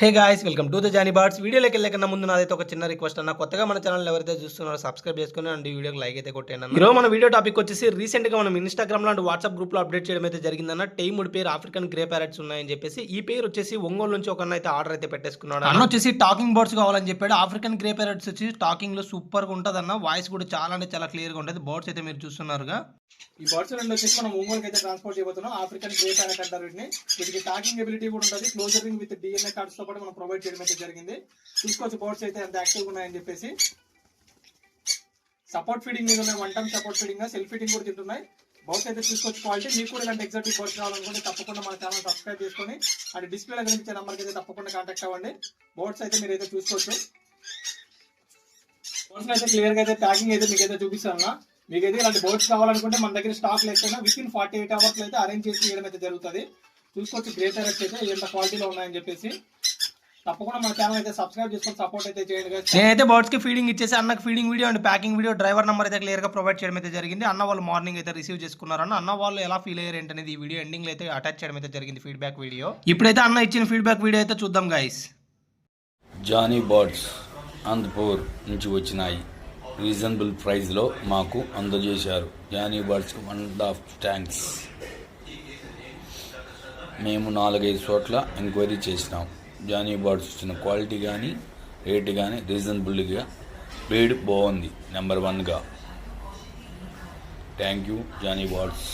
Hey guys welcome to the Johnny birds వీడియోలోకి వెళ్ళే కన్నా ముందు నాదైతే ఒక చిన్న రిక్వెస్ట్ అన్న. కొత్తగా మన ఛానల్ ఎవరైతే చూస్తున్నారో సబ్స్క్రైబ్ చేసుకుని అండ్ వీడియోకి లైక్ అయితే అన్న. ఈరోజు మన వీడియో టాపిక్ వచ్చేసి రీసెంట్గా మనం ఇన్స్టాగ్రామ్లో అండ్ వాట్సాప్ గ్రూప్లో అప్డేట్ చేయడం అయితే జరిగిందన్న టైముడ్ పేరు ఆఫ్రికన్ గ్రే ప్యారెట్స్ ఉన్నాయని చెప్పేసి ఈ పేరు వచ్చేసి ఒంగోలు నుంచి ఒక అయితే ఆర్డర్ అయితే పెట్టేసుకున్నాడు అన్న. వచ్చేసి టాకింగ్ బర్డ్స్ కావాలని చెప్పాడు. ఆఫ్రికన్ గ్రే ప్యారెట్స్ వచ్చి టాకింగ్లో సూపర్గా ఉంటుంది అన్న. వాయిస్ కూడా చాలా అంటే చాలా క్లియర్గా ఉంటుంది. బర్డ్స్ అయితే మీరు చూస్తున్నారుగా. ఈ బర్డ్స్ రెండు వచ్చేసి మనం ఒంగోలుకి అయితే ట్రాన్స్పోర్ట్ చేయబోతున్నాం. ఆఫ్రికన్ గ్రే ప్యారెట్ అంటారు వీటిని. వీటికి టాకింగ్ ఎబిలిటీ కూడా ఉంటుంది. Closer ring with DNA cards పాటు మనం ప్రొవైడ్ చేయడం అయితే జరిగింది. చూసుకోవచ్చు బోర్డ్స్ అయితే ఎంత యాక్టివ్ ఉన్నాయని చెప్పేసి. సపోర్ట్ ఫీడింగ్ మీద ఉన్నాయి one time support feeding self feeding కూడా తింటున్నాయి. బౌట్స్ అయితే చూసుకోవచ్చు క్వాలిటీ మీకు కూడా ఇలాంటి ఎగ్జాక్ట్ బర్డ్స్ కావాలనుకుంటే తప్పకుండా మన ఛానల్ సబ్స్క్రైబ్ చేసుకొని అండ్ డిస్ప్లేలో కనిపించే నెంబర్కి అయితే తప్పకుండా కాంటాక్ట్ అవ్వండి. బోర్డ్స్ అయితే మీరు అయితే చూసుకోవచ్చు బర్డ్స్ అయితే క్లియర్గా అయితే ప్యాకింగ్ అయితే మీకు అయితే చూపిస్తాను మీకు అయితే ఇలాంటి బోర్డ్స్ కావాలనుకుంటే మన దగ్గర స్టాక్ లేకపోయినా within forty eight hours అయితే అరేంజ్ చేసి ఇవ్వడం అయితే జరుగుతుంది. చూసుకోవచ్చు గ్రేటర్ అయితే ఎంత క్వాలిటీలో ఉన్నాయని చెప్పేసి. తప్పకుండా మన ఛానల్ అయితే సబ్స్క్రైబ్ చేసుకొని సపోర్ట్ అయితే చేయండి guys. నేనైతే బర్డ్స్కి ఫీడింగ్ ఇచ్చేసి అన్నకి feeding video and packing video driver number అయితే క్లియర్గా ప్రొవైడ్ చేయడం అయితే జరిగింది. అన్న వాళ్ళు మార్నింగ్ అయితే రిసీవ్ చేసుకున్నారన్న అన్న వాళ్ళు ఎలా ఫీల్ అయ్యారు ఏంటనేది ఈ వీడియో ఎండింగ్లో అయితే అటాచ్ చేయడం అయితే జరిగింది ఫీడ్బ్యాక్ వీడియో ఇప్పుడైతే అన్న ఇచ్చిన ఫీడ్బ్యాక్ వీడియో అయితే చూద్దాం గైస్ జానీ బర్డ్స్ అనంతపూర్ నుంచి వచ్చినాయి. రీజనబుల్ ప్రైస్లో మాకు అందజేశారు. Johnny birds one of thanks మేము నాలుగైదు చోట్ల ఎంక్వైరీ చేసినాం. జానీ బర్డ్స్ ఇచ్చిన క్వాలిటీ కానీ రేటు కానీ రీజనబుల్గా బ్రీడ్ బాగుంది నెంబర్ వన్గా. Thank you Johnny birds.